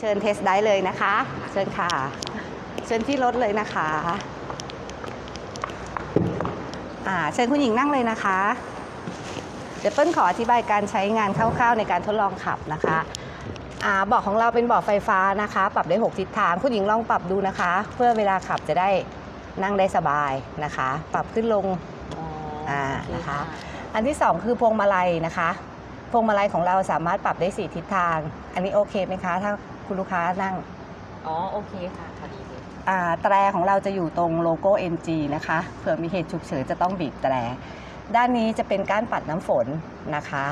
เชิญเทสได้เลยนะคะ เชิญค่ะ เชิญที่รถเลยนะคะอ่าเชิญคุณหญิงนั่งเลยนะคะ เดี๋ยวเปิ้ลขออธิบายการใช้งานคร่าวๆในการทดลองขับนะคะอ่าเบาะของเราเป็นเบาะไฟฟ้านะคะ ปรับได้ 6 ทิศทาง คุณหญิงลองปรับดูนะคะ เพื่อเวลาขับจะได้นั่งได้สบายนะคะ ปรับขึ้นลงอ่าโอเนะคะ อันที่ 2 คือพวงมาลัยนะคะ พวงมาลัยของเราสามารถปรับได้4ทิศทาง อันนี้โอเคไหมคะ ถ้าคุณลูกค้านั่ง อ๋อ โอเคค่ะพอดีเลยอ่าแตรของเราจะอยู่ตรงโลโก้ MG นะคะ เผื่อมีเหตุฉุกเฉินจะต้องบีบแตร ด้านนี้จะเป็นก้านปัดน้ำฝนนะคะ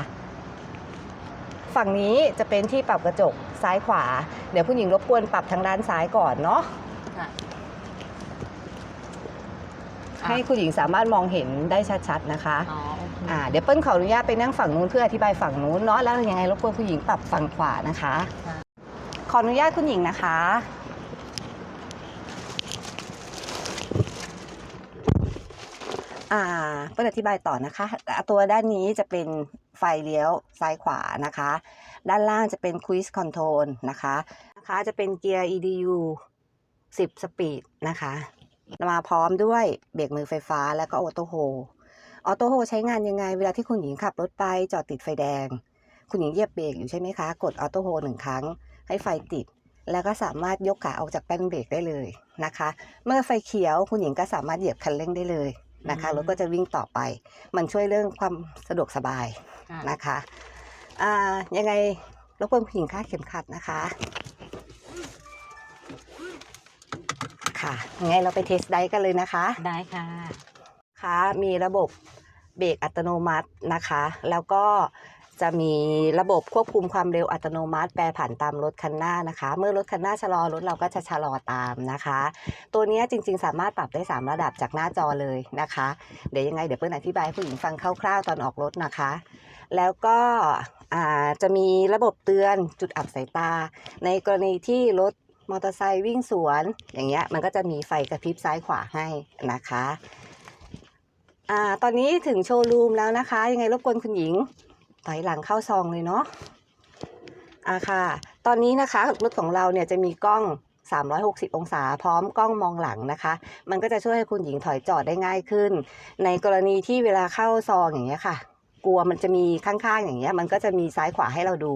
ฝั่งนี้จะเป็นที่ปรับกระจกซ้ายขวา เดี๋ยวผู้หญิงรบกวนปรับทางด้านซ้ายก่อนเนาะ ค่ะให้คุณหญิงสามารถมองเห็นได้ชัดๆนะคะ อ๋อโอเค อ่าเดี๋ยวเปิ้ลขออนุญาตไปนั่งฝั่งนู้นเพื่ออธิบายฝั่งนู้นเนาะแล้วยังไงรบกวนผู้หญิงปรับฝั่งขวานะคะค่ะขออนุญาตคุณหญิงนะคะ อ่าเปิ้ลอธิบายต่อนะคะอ่าตัวด้านนี้จะเป็นไฟเลี้ยวซ้ายขวานะคะ ด้านล่างจะเป็น Cruise Control นะคะนะคะจะเป็นเกียร์ EDU 10 สปีดนะคะ มาพร้อมด้วยเบรกมือไฟฟ้าแล้วก็ออโต้โฮ ออโต้โฮใช้งานยังไง เวลาที่คุณหญิงขับรถไปจอดติดไฟแดง คุณหญิงเหยียบเบรกอยู่ใช่ไหมคะ กดออโต้โฮหนึ่งครั้ง ให้ไฟติด แล้วก็สามารถยกขาออกจากแป้นเบรกได้เลยนะคะ เมื่อไฟเขียวคุณหญิงก็สามารถเหยียบคันเร่งได้เลยนะคะอืมรถก็จะวิ่งต่อไป มันช่วยเรื่องความสะดวกสบายค่ะนะคะอ่ายังไงรบกวนผู้หญิงคาดเข็มขัดนะคะ ค่ะยังไงเราไปเทสได้กันเลยนะคะ ได้ค่ะค่ะ มีระบบเบรกอัตโนมัตินะคะ แล้วก็จะมีระบบควบคุมความเร็วอัตโนมัติ แปรผันตามรถคันหน้านะคะ เมื่อรถคันหน้าชะลอรถเราก็จะชะลอตามนะคะ ตัวนี้จริง ๆ สามารถปรับได้ 3 ระดับจากหน้าจอเลยนะคะ เดี๋ยวยังไงเดี๋ยวเปิ้ลอธิบายผู้หญิงฟังคร่าวๆตอนออกรถนะคะ แล้วก็จะมีระบบเตือนจุดอับสายตา ในกรณีที่รถมอเตอร์ไซค์วิ่งสวน อย่างเงี้ยมันก็จะมีไฟกระพริบซ้ายขวาให้นะคะ อ่าตอนนี้ถึงโชว์รูมแล้วนะคะ ยังไงรบกวนคุณหญิงถอยหลังเข้าซองเลยเนาะอ่าค่ะ ตอนนี้นะคะรถของเราเนี่ยจะมีกล้อง 360 องศาพร้อมกล้องมองหลังนะคะ มันก็จะช่วยให้คุณหญิงถอยจอดได้ง่ายขึ้น ในกรณีที่เวลาเข้าซองอย่างเงี้ยค่ะ กลัวมันจะมีข้างๆอย่างเงี้ยมันก็จะมีซ้ายขวาให้เราดู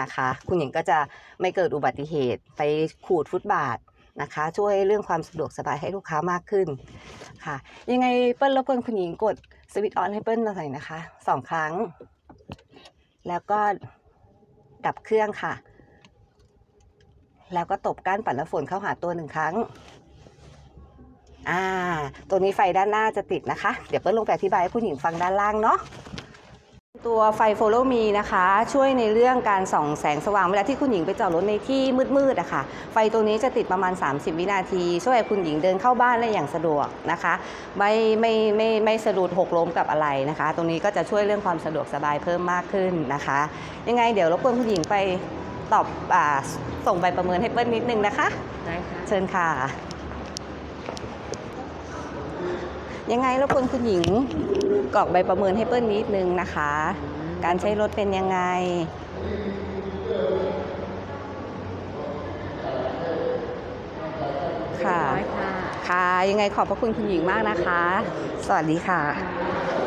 นะคะ คุณหญิงก็จะไม่เกิดอุบัติเหตุไปขูดฟุตบาท นะคะ ช่วยเรื่องความสะดวกสบายให้ลูกค้ามากขึ้นค่ะ ยังไงเปิ้ลรบกวนคุณหญิงกดสวิตช์ออนให้เปิ้ลหน่อยนะคะสองครั้ง แล้วก็ดับเครื่องค่ะ แล้วก็ตบก้านปัดน้ำฝนเข้าหาตัวหนึ่งครั้งอ่า ตัวนี้ไฟด้านหน้าจะติดนะคะ เดี๋ยวเปิ้ลลงไปอธิบายให้คุณหญิงฟังด้านล่างเนาะ ตัวไฟ Follow Me นะคะ ช่วยในเรื่องการส่องแสงสว่างเวลาที่คุณหญิงไปจอดรถในที่มืดๆอะค่ะไฟตัวนี้จะติดประมาณ 30 วินาที ช่วยให้คุณหญิงเดินเข้าบ้านได้อย่างสะดวกนะคะ ไม่ไม่ไม่ไม่สะดุดหกล้มกับอะไรนะคะ ตรงนี้ก็จะช่วยเรื่องความสะดวกสบายเพิ่มมากขึ้นนะคะ ยังไงเดี๋ยวรบกวนคุณหญิงไปตอบอาส่งใบประเมินให้เปิ้ลนิดนึงนะคะได้ค่ะเชิญค่ะ ยังไงรบกวนคุณหญิง กรอกใบประเมินให้เปิ้ลนิดนึงนะคะ การใช้รถเป็นยังไงค่ะร้อยค่ะค่ะ ยังไงขอบพระคุณคุณหญิงมากนะคะ สวัสดีค่ะค่ะ